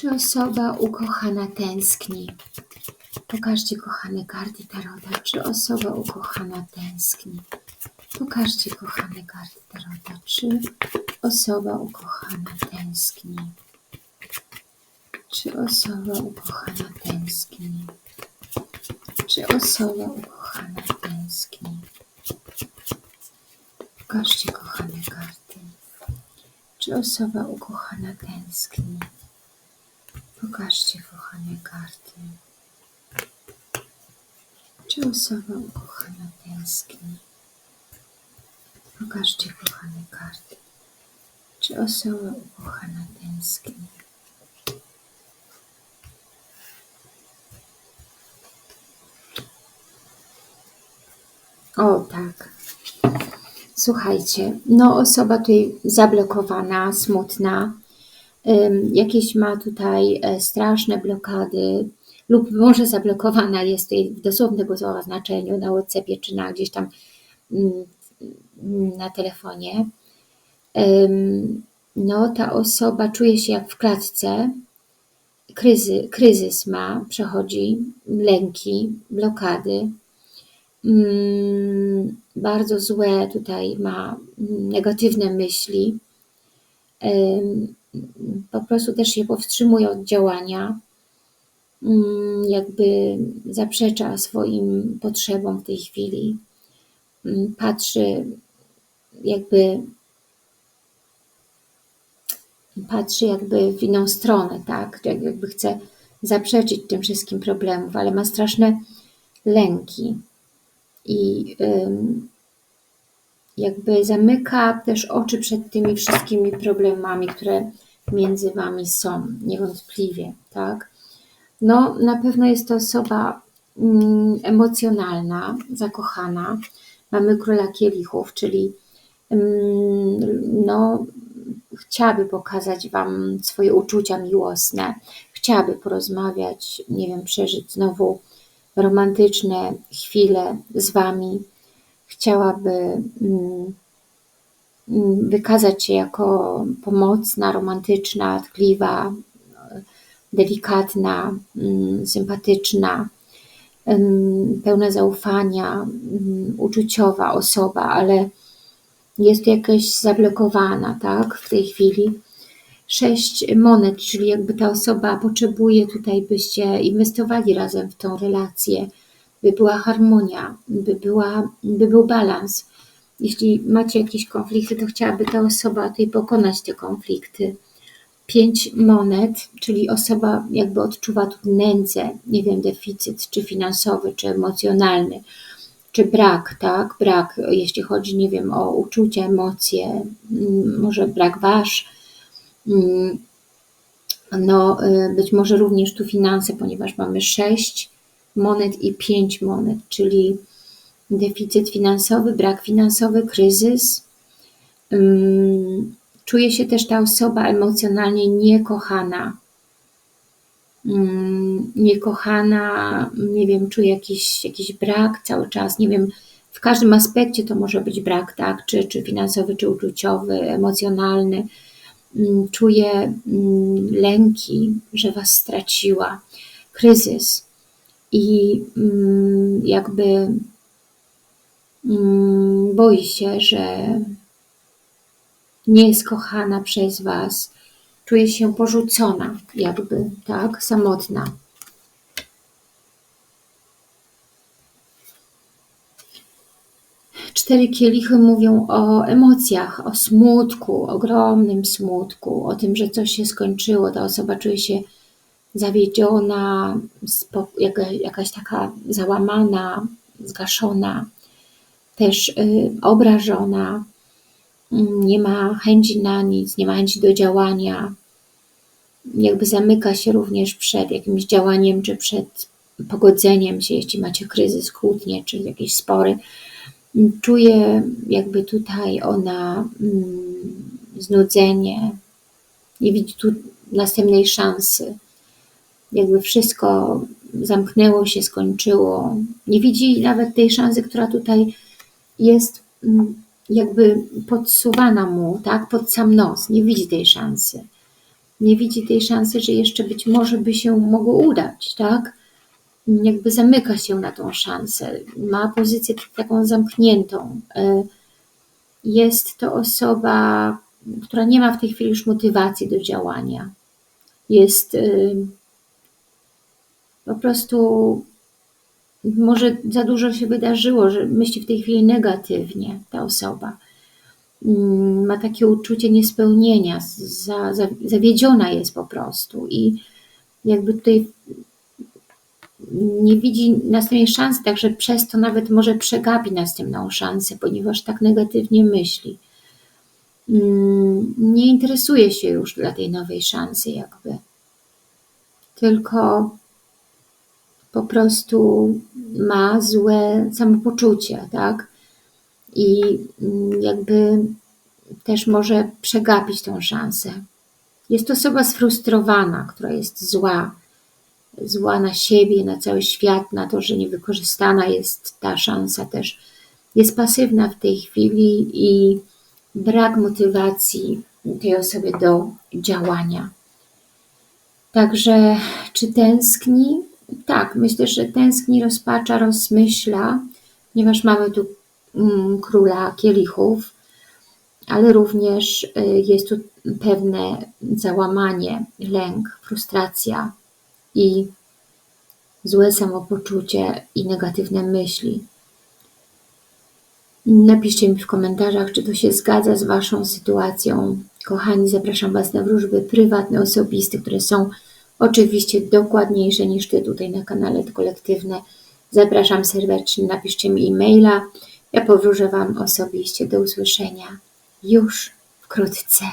Czy osoba ukochana tęskni? Pokażcie, kochane karty Tarota. Czy osoba ukochana tęskni? Pokażcie, kochane karty Tarota. Czy osoba ukochana tęskni? Czy osoba ukochana tęskni? Czy osoba ukochana tęskni? Pokażcie, kochane karty. Czy osoba ukochana tęskni? Pokażcie, kochane karty. Czy osoba ukochana tęskni? Pokażcie, kochane karty. Czy osoba ukochana tęskni? O, tak. Słuchajcie, no osoba tutaj zablokowana, smutna, jakieś ma tutaj e, straszne blokady lub może zablokowana jest w dosłownym tego słowa znaczeniu na WhatsAppie czy na gdzieś tam mm, na telefonie. No ta osoba czuje się jak w klatce, Kryzy, kryzys ma, przechodzi, lęki, blokady, mm, bardzo złe tutaj ma negatywne myśli, po prostu też się powstrzymuje od działania, mm, jakby zaprzecza swoim potrzebom w tej chwili, mm, patrzy jakby patrzy jakby w inną stronę, tak, jakby chce zaprzeczyć tym wszystkim problemów, ale ma straszne lęki. I jakby zamyka też oczy przed tymi wszystkimi problemami, które między Wami są, niewątpliwie, tak? No, na pewno jest to osoba mm, emocjonalna, zakochana. Mamy króla kielichów, czyli mm, no, chciałaby pokazać Wam swoje uczucia miłosne, chciałaby porozmawiać, nie wiem, przeżyć znowu romantyczne chwile z Wami, chciałaby mm, mm, wykazać się jako pomocna, romantyczna, tkliwa, delikatna, mm, sympatyczna, pełna zaufania, uczuciowa osoba, ale jest jakaś zablokowana, tak, w tej chwili. Sześć monet, czyli jakby ta osoba potrzebuje tutaj, byście inwestowali razem w tą relację, by była harmonia, by, była, by był balans. Jeśli macie jakieś konflikty, to chciałaby ta osoba tutaj pokonać te konflikty. Pięć monet, czyli osoba jakby odczuwa tu nędzę, nie wiem, deficyt, czy finansowy, czy emocjonalny, czy brak, tak? Brak, jeśli chodzi, nie wiem, o uczucia, emocje, mm, może brak wasz, mm, no y, być może również tu finanse, ponieważ mamy sześć monet i pięć monet, czyli deficyt finansowy, brak finansowy, kryzys. Czuje się też ta osoba emocjonalnie niekochana. Niekochana, nie wiem, czuje jakiś, jakiś brak cały czas, nie wiem, w każdym aspekcie to może być brak, tak, czy, czy finansowy, czy uczuciowy, emocjonalny. Czuje lęki, że Was straciła, kryzys i mm, jakby mm, boi się, że nie jest kochana przez Was, czuje się porzucona, jakby, tak, samotna. Cztery kielichy mówią o emocjach, o smutku, ogromnym smutku, o tym, że coś się skończyło. Ta osoba czuje się zawiedziona, jakaś taka załamana, zgaszona, też y, obrażona, mm, nie ma chęci na nic, nie ma chęci do działania, jakby zamyka się również przed jakimś działaniem, czy przed pogodzeniem się, jeśli macie kryzys, kłótnie, czy jakieś spory. Czuje jakby tutaj ona mm, znudzenie, nie widzi tu następnej szansy jakby wszystko zamknęło się, skończyło. Nie widzi nawet tej szansy, która tutaj jest mm, jakby podsuwana mu, tak, pod sam nos. Nie widzi tej szansy. nie widzi tej szansy, że jeszcze być może by się mogło udać, tak? Jakby zamyka się na tą szansę, ma pozycję taką zamkniętą. E, jest to osoba, która nie ma w tej chwili już motywacji do działania. Jest y, po prostu może za dużo się wydarzyło, że myśli w tej chwili negatywnie ta osoba. Mm, ma takie uczucie niespełnienia, za, za, zawiedziona jest po prostu i jakby tutaj nie widzi następnej szansy, także przez to nawet może przegapi następną szansę, ponieważ tak negatywnie myśli. Mm, nie interesuje się już dla tej nowej szansy jakby. Tylko po prostu ma złe samopoczucie, tak? I mm, jakby też może przegapić tą szansę. Jest to osoba sfrustrowana, która jest zła, zła na siebie, na cały świat, na to, że niewykorzystana jest ta szansa też. Jest pasywna w tej chwili i brak motywacji tej osoby do działania. Także czy tęskni? Tak, myślę, że tęskni, rozpacza, rozmyśla, ponieważ mamy tu mm, króla kielichów, ale również y, jest tu pewne załamanie, lęk, frustracja i złe samopoczucie i negatywne myśli. Napiszcie mi w komentarzach, czy to się zgadza z Waszą sytuacją. Kochani, zapraszam Was na wróżby prywatne, osobiste, które są oczywiście dokładniejsze niż Ty tutaj na kanale kolektywne. Zapraszam serdecznie, napiszcie mi e-maila. Ja powróżę Wam osobiście. Do usłyszenia już wkrótce.